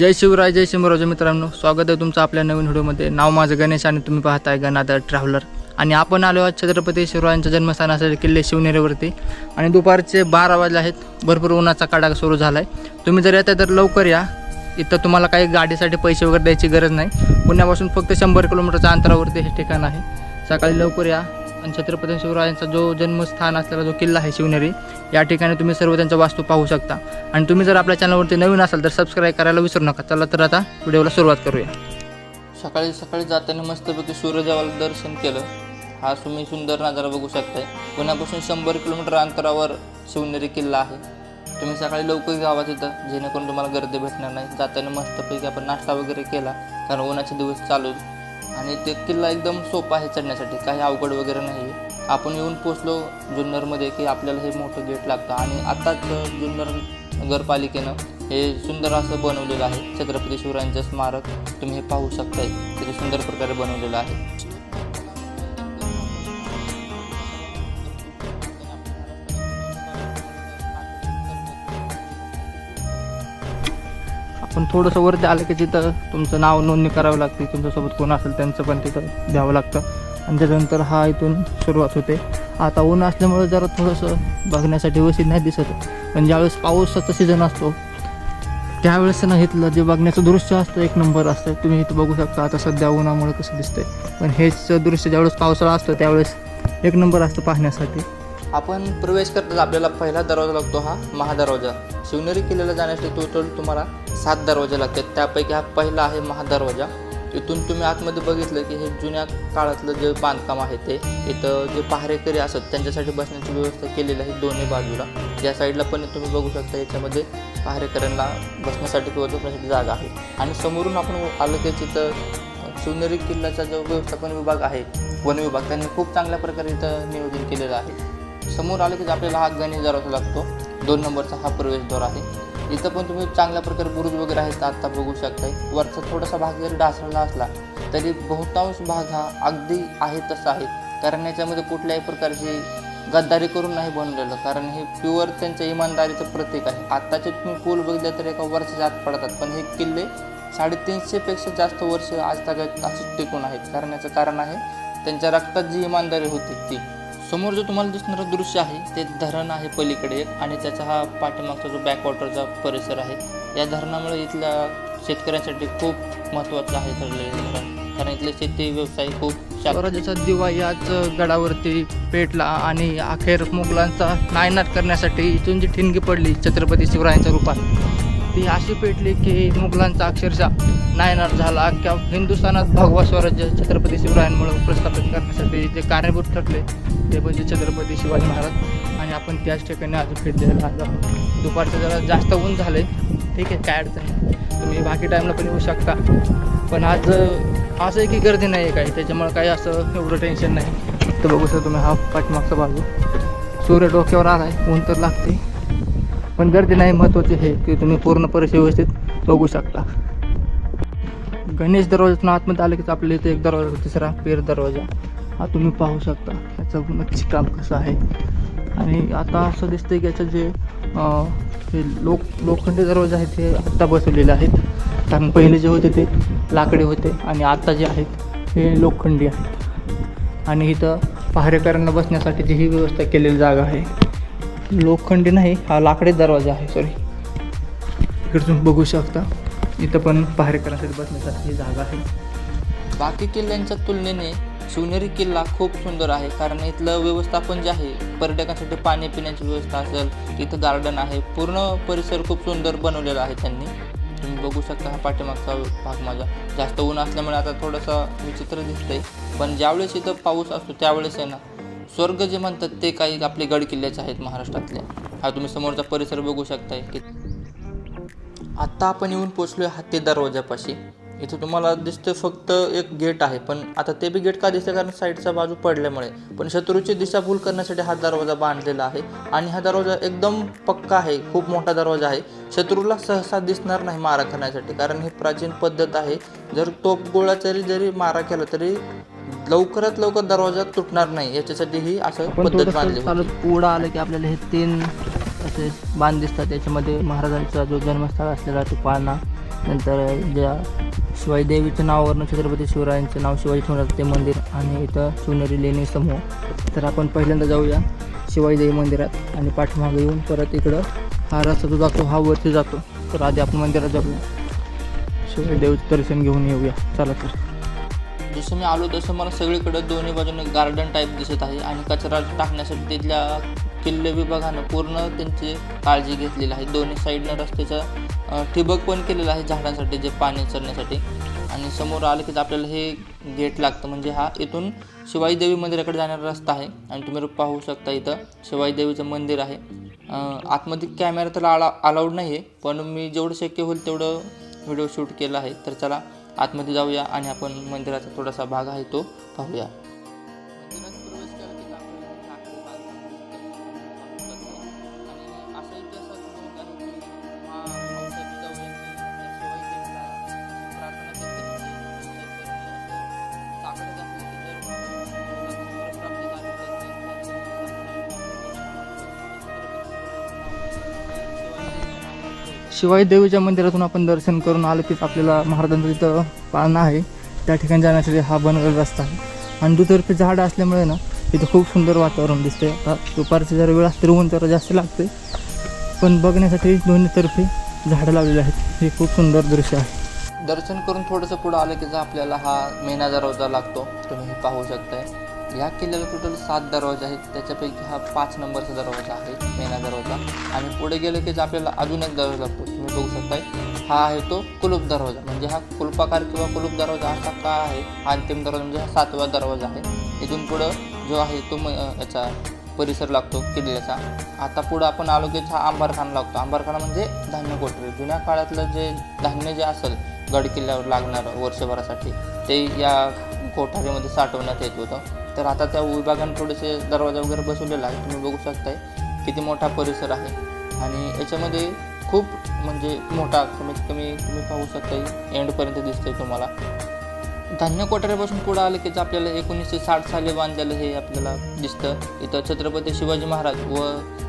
जय शिवराय जय शिवराज मित्रांनो. स्वागत आहे तुमचं आपल्या नवीन व्हिडिओमध्ये. नाव माझं गणेश आणि तुम्ही पाहताय गणाधर ट्रॅव्हलर. आणि आपण आलो आहोत छत्रपती शिवरायांच्या जन्मस्थान असलेले किल्ले शिवनेरीवरती. आणि दुपारचे बारा वाजले आहेत. भरपूर उन्हाचा कडाका सुरू झाला आहे तुम्ही जर येता तर लवकर या. इथं तुम्हाला काही गाडीसाठी पैसे वगैरे द्यायची गरज नाही. पुण्यापासून फक्त शंभर किलोमीटरच्या अंतरावरती हे ठिकाण आहे. सकाळी लवकर या. आणि छत्रपती शिवरायांचा जो जन्मस्थान असलेला जो किल्ला आहे शिवनेरी या ठिकाणी तुम्ही सर्व त्यांच्या वास्तू पाहू शकता. आणि तुम्ही जर आपल्या चॅनलवरती नवीन असाल तर सबस्क्राईब करायला विसरू नका. चला तर आता व्हिडिओला सुरुवात करूया. सकाळी सकाळी जाताना मस्तपैकी सूर्यदेवाला दर्शन केलं. हा तुम्ही सुंदर नजारा बघू शकताय. पुण्यापासून शंभर किलोमीटर अंतरावर शिवनेरी किल्ला आहे. तुम्ही सकाळी लवकर गावात येतं जेणेकरून तुम्हाला गर्दी भेटणार नाही. जाताना मस्तपैकी आपण नाश्ता वगैरे केला कारण उन्हाचे दिवस चालू आणि ते किल्ला एकदम सोपा आहे चढण्यासाठी काही अवघड वगैरे नाही आहे. आपण येऊन पोचलो जुन्नरमध्ये की आपल्याला हे मोठं गेट लागतं. आणि आत्ताच जुन्नर नगरपालिकेनं हे सुंदर असं बनवलेलं आहे. छत्रपती शिवरायांचं स्मारक तुम्ही हे पाहू शकताय. किती सुंदर प्रकारे बनवलेलं आहे. पण थोडंसं वरती आलं की तिथं तुमचं नाव नोंदणी करावं लागते. तुमच्यासोबत कोण असेल त्यांचं पण तिथं द्यावं लागतं. आणि त्याच्यानंतर हा इथून सुरुवात होते. आता ऊन असल्यामुळे जरा थोडंसं बघण्यासाठी व्यवस्थित नाही दिसत. पण ज्यावेळेस पावसाचा सीझन असतो त्यावेळेस ना इथलं जे बघण्याचं दृश्य असतं एक नंबर असतं. तुम्ही इथं बघू शकता आता सध्या उन्हामुळे कसं दिसतंय. पण हेच दृश्य ज्यावेळेस पावसाळा असतो त्यावेळेस एक नंबर असतं पाहण्यासाठी. आपण प्रवेश करताच आपल्याला पहिला दरवाजा लागतो हा महादरवाजा. शिवनेरी किल्ल्याला जाण्यासाठी टोटल तुम्हाला सात दरवाजे लागतात. त्यापैकी हा पहिला आहे महादरवाजा. इथून तुम्ही आतमध्ये बघितलं की हे जुन्या काळातलं जे बांधकाम आहे ते इथं जे पहारेकरी असत त्यांच्यासाठी बसण्याची व्यवस्था केलेली आहे दोन्ही बाजूला. या साईडला पण तुम्ही बघू शकता याच्यामध्ये पहारेकऱ्यांना बसण्यासाठी किंवा झोपण्यासाठी जागा आहे. आणि समोरून आपण आलं की तिथं शिवनेरी किल्ल्याचा जो व्यवस्थापन विभाग आहे वन विभाग त्यांनी खूप चांगल्या प्रकारे इथं नियोजन केलेलं आहे. समोर आलं की आपल्याला हा गणेश दरवाजा लागतो. दोन नंबरचा हा प्रवेशद्वार आहे. इथं पण तुम्ही चांगल्या प्रकारे बुरुज वगैरे आहेत आत्ता बघू शकताय. वरचा थोडासा भाग जरी ढासळला असला तरी बहुतांश भाग हा अगदी आहे तसा आहे. कारण याच्यामध्ये कुठल्याही प्रकारची गद्दारी करून नाही बनवलेलं कारण हे प्युअर त्यांच्या इमानदारीचं प्रतीक आहे. आत्ताचे तुम्ही पूल बघितले तर एका वर्षाच्या आत पडतात. पण हे किल्ले साडेतीनशेपेक्षा जास्त वर्ष आज तागात असेच टिकून आहेत. कारण याचं कारण आहे त्यांच्या रक्तात जी इमानदारी होती ती. समोर जो तुम्हाला दिसणारं दृश्य आहे ते धरण आहे पलीकडे एक आणि त्याचा हा पाठीमागचा जो बॅकवॉटरचा परिसर आहे या धरणामुळे इथल्या शेतकऱ्यांसाठी खूप महत्त्वाचं आहे ठरलेलं धरण. कारण इथले शेती व्यवसाय खूप स्वराज्याचा दिवा याच गडावरती पेटला आणि अखेर मुघलांचा नायनाट करण्यासाठी इथून जी ठिणगी पडली छत्रपती शिवरायांच्या रूपात. ती अशी पेटली की मुघलांचा अक्षरशः नायनाट झाला अख्ख्या हिंदुस्थानात भगवा स्वराज्य छत्रपती शिवरायांमुळे प्रस्थापित करण्यासाठी जे कारणीभूत ठरले ते म्हणजे छत्रपती शिवाजी महाराज. आणि आपण त्याच ठिकाणी आज भेट द्यायला आलो दुपारचं जरा जास्त ऊन झाले ठीक आहे काय अडचण तुम्ही बाकी टाईमला पण येऊ शकता. पण आज असं आहे की गर्दी नाही आहे काही. त्याच्यामुळे काही असं एवढं टेन्शन नाही. तर बघू सर तुम्ही हा पाठीमागचा बाजू. सूर्य डोक्यावर आला आहे ऊन तर लागते पण गर्दी नाही महत्त्वाची हे ते तुम्ही पूर्ण परिसर व्यवस्थित बघू शकता. गणेश दरवाजातून आतमध्ये आलं की आपल्या इथे एक दरवाजा तिसरा पेर दरवाजा. हा तुम्ही पाहू शकता. याचं नक्षीकाम कसं आहे. आणि आता असं दिसतं की याचं जे हे लोक लोखंडी दरवाजे आहेत ते आत्ता बसवलेले आहेत. कारण पहिले जे होते ते लाकडी होते आणि आत्ता जे आहेत हे लोखंडी आहेत. आणि इथं पहारेकरांना बसण्यासाठीची ही व्यवस्था केलेली जागा आहे. लोखंडी नाही हा लाकडी दरवाजा आहे सॉरी इकडे तुम्ही बघू शकता. इथं पण पहारेकरांसाठी बसण्यासाठी जागा आहे. बाकी किल्ल्यांच्या तुलनेने शिवनेरी किल्ला खूप सुंदर आहे कारण इथलं व्यवस्थापन जे आहे पर्यटकांसाठी पाणी पिण्याची व्यवस्था असेल इथं गार्डन आहे पूर्ण परिसर खूप सुंदर बनवलेला आहे त्यांनी. तुम्ही बघू शकता हा पाठीमागचा भाग माझा. जास्त ऊन असल्यामुळे आता थोडंसं विचित्र दिसतंय पण ज्यावेळेस इथं पाऊस असतो त्यावेळेस आहे ना स्वर्ग जे म्हणतात ते काही आपले गड किल्ल्याचे आहेत महाराष्ट्रातले. हा तुम्ही समोरचा परिसर बघू शकताय की आत्ता आपण येऊन पोचलो आहे हत्ती दरवाजापाशी इथं तुम्हाला दिसतं फक्त एक गेट आहे पण आता ते बी गेट का दिसतं कारण साईडचा बाजू पडल्यामुळे. पण शत्रूची दिशाभूल करण्यासाठी हा दरवाजा बांधलेला आहे आणि हा दरवाजा एकदम पक्का आहे खूप मोठा दरवाजा आहे. शत्रूला सहसा दिसणार नाही मारा करण्यासाठी कारण ही प्राचीन पद्धत आहे. जर तोप गोळा जरी जरी मारा केला तरी लवकरात लवकर दरवाजा तुटणार नाही. याच्यासाठी ही असं पद्धत बांधली होती. पुढं आलं की आपल्याला हे तीन असे बांध दिसतात. त्याच्यामध्ये महाराजांचा जो जन्मस्थळ असलेला तो पाळणा नंतर ज्या शिवाजी देवीच्या नावावरनं छत्रपती शिवरायांचं नाव शिवाजी ठेवण्याचं ते मंदिर आणि इथं शिवनेरी लेणी समूह. तर आपण पहिल्यांदा जाऊया शिवाजी देवी मंदिरात आणि पाठीमागे येऊन परत इकडं हा रस्ता जो जातो हा वरती जातो. तर आधी आपण मंदिरात जाऊया. शिवाजी देवीचं दर्शन घेऊन येऊया. चला तर. जसं मी आलो तसं मला सगळीकडे दोन्ही बाजूने गार्डन टाईप दिसत आहे आणि कचरा टाकण्यासाठी तिथल्या किल्ले विभागानं पूर्ण त्यांची काळजी घेतलेली आहे. दोन्ही साईडनं रस्त्याचं ठिबक पण केलेलं आहे झाडांसाठी जे पाणी चढण्यासाठी आणि समोर आलं की आपल्याला हे गेट लागतं. म्हणजे हा इथून शिवाईदेवी मंदिराकडे जाणारा रस्ता आहे. आणि तुम्ही पाहू शकता इथं शिवाईदेवीचं मंदिर आहे. आतमध्ये कॅमेरा तर अला अलाउड नाही आहे पण मी जेवढं शक्य होईल तेवढं व्हिडिओ शूट केला आहे. तर चला आतमध्ये जाऊया आणि आपण मंदिराचा थोडासा भाग आहे तो पाहूया. शिवाय देवीच्या मंदिरातून आपण दर्शन करून आलो की आपल्याला महाराजांचं तिथं पाळणा आहे. त्या ठिकाणी जाण्यासाठी हा बनगड रस्ता आहे. आणि दुतर्फे झाडं असल्यामुळे ना तिथं खूप सुंदर वातावरण दिसते आता दुपारची जरा वेळ असते ऊन जरा जास्त लागते पण बघण्यासाठी दोन्हीतर्फे झाडं लावलेली आहेत. हे खूप सुंदर दृश्य आहे. दर्शन करून थोडंसं पुढं आलं की जर आपल्याला हा मेना दरवाजा लागतो तुम्ही पाहू शकताय. या किल्ल्याला टोटल सात दरवाजे आहेत. त्याच्यापैकी हा पाच नंबरचा दरवाजा आहे मेना दरवाजा. आणि पुढे गेलं की आपल्याला अजून एक दरवाजा लागतो तुम्ही बघू शकताय. हा आहे तो कुलूप दरवाजा. म्हणजे हा कुलपाकार किंवा कुलूप दरवाजा असा का आहे? हा अंतिम दरवाजा म्हणजे हा सातवा दरवाजा आहे. इथून पुढं जो आहे तो म याचा परिसर लागतो किल्ल्याचा. आता पुढं आपण आलो की हा आंबारखाना लागतो. आंबारखाना म्हणजे धान्य कोठरी जुन्या काळातलं जे धान्य जे असेल गड किल्ल्यावर लागणारं वर्षभरासाठी ते या कोठारीमध्ये साठवण्यात येत होतं. तर आता त्या विभागाने थोडेसे दरवाजा वगैरे बसवलेला आहे. तुम्ही बघू शकताय किती मोठा परिसर आहे. आणि याच्यामध्ये खूप म्हणजे मोठा कमीत कमी तुम्ही पाहू शकताय एंडपर्यंत दिसतंय तुम्हाला. धान्य कोठाऱ्यापासून पुढं आलं की आपल्याला एकोणीसशे साठ साली बांधलेलं हे आपल्याला दिसतं. इथं छत्रपती शिवाजी महाराज व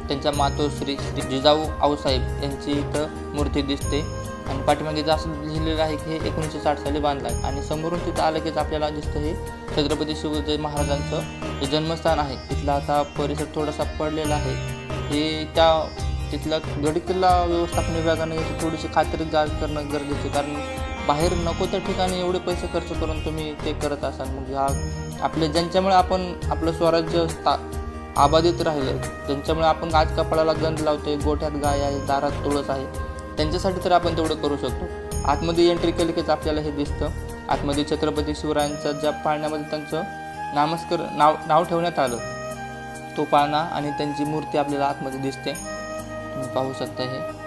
त्यांच्या मातोश्री श्री जिजाऊ आऊसाहेब यांची इथं मूर्ती दिसते. आणि पाठीमागे असं लिहिलेलं आहे की हे एकोणीसशे साठ साली बांधलं आहे. आणि समोरून तिथं आलं की आपल्याला दिसतं हे छत्रपती शिवाजी महाराजांचं जे जन्मस्थान आहे. तिथला आता परिसर थोडासा पडलेला आहे. हे त्या तिथला गड किल्ला व्यवस्थापन विभागाने याची थोडीशी खात्रीदार करणं गरजेचं आहे. कारण बाहेर नको त्या ठिकाणी एवढे पैसे खर्च करून तुम्ही ते करत असाल. म्हणजे मग ह्या आपले ज्यांच्यामुळे आपण आपलं स्वराज्य स्था आबाधित राहिलं ज्यांच्यामुळे आपण आज कपाळाला गंध लावतोय गोठ्यात गाय आहे दारात तुळस आहे त्यांच्यासाठी तर आपण तेवढं करू शकतो. आतमध्ये एंट्री केली कीच आपल्याला हे दिसतं. आतमध्ये छत्रपती शिवरायांचा ज्या पाळण्यामध्ये त्यांचं नामस्कर नाव नाव ठेवण्यात आलं. तो पाळणा आणि त्यांची मूर्ती आपल्याला आतमध्ये दिसते. तुम्ही पाहू शकता हे.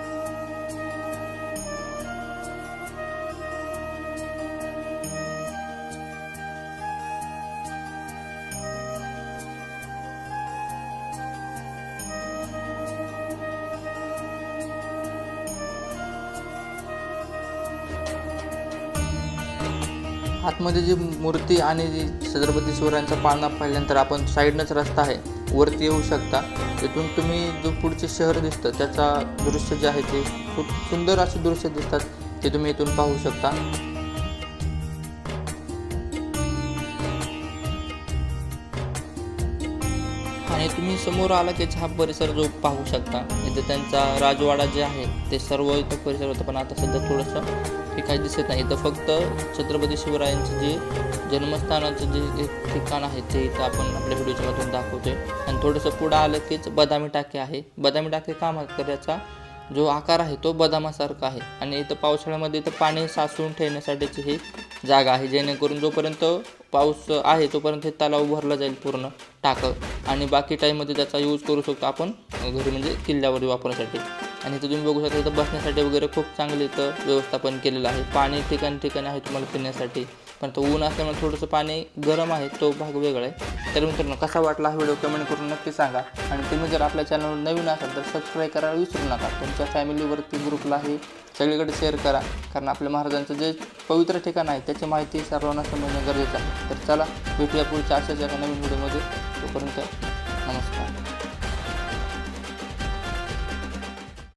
आतमध्ये जी मूर्ती आणि जी छत्रपती शिवरायांचा पाळणा पाहिल्यानंतर आपण साईडनंच रस्ता आहे वरती येऊ शकता. तिथून तुम्ही जो पुढचे शहर दिसतं त्याचा दृश्य जे आहे ते खूप सुंदर असे दृश्य दिसतात ते तुम्ही इथून पाहू शकता. तुम्ही समोर आला की हा परिसर जो पाहू शकता इथं त्यांचा राजवाडा जे आहे ते सर्व इथं परिसर होतं. पण आता सध्या थोडंसं हे काही दिसत नाही. इथं फक्त छत्रपती शिवरायांचं जे जन्मस्थानाचं जे ठिकाण आहे ते इथं आपण आपल्या व्हिडिओच्या मधून दाखवतोय. आणि थोडंसं पुढं आलं कीच बदामी टाके आहे. बदामी टाके का करायचा याचा जो आकार आहे तो बदामासारखा आहे. आणि इथं पावसाळ्यामध्ये इथं पाणी साचवून ठेवण्यासाठीची हे जागा आहे जेणेकरून जोपर्यंत पाऊस आहे तोपर्यंत हे तलाव भरला जाईल पूर्ण टाकं. आणि बाकी टाईममध्ये त्याचा यूज करू शकतो आपण घरी म्हणजे किल्ल्यावर वापरण्यासाठी. आणि इथं तुम्ही बघू शकता इथं बसण्यासाठी वगैरे खूप चांगलं इथं व्यवस्थापन केलेलं आहे. पाणी ठिकाणी ठिकाणी आहे तुम्हाला पिण्यासाठी. पण तो ऊन असल्यामुळे थोडंसं पाणी गरम आहे तो भाग वेगळा आहे. तर मित्रांनो कसा वाटला हा व्हिडिओ कमेंट करून नक्की सांगा. आणि तुम्ही जर आपल्या चॅनलवर नवीन असाल तर सबस्क्राईब करायला विसरू नका. तुमच्या फॅमिलीवरती ग्रुपला हे सगळीकडे शेअर करा. कारण आपल्या महाराजांचं जे पवित्र ठिकाण आहे त्याची माहिती सर्वांना समजणं गरजेचं आहे. तर चला भेटूया पुढच्या अशाच एका नवीन व्हिडिओमध्ये. तोपर्यंत नमस्कार.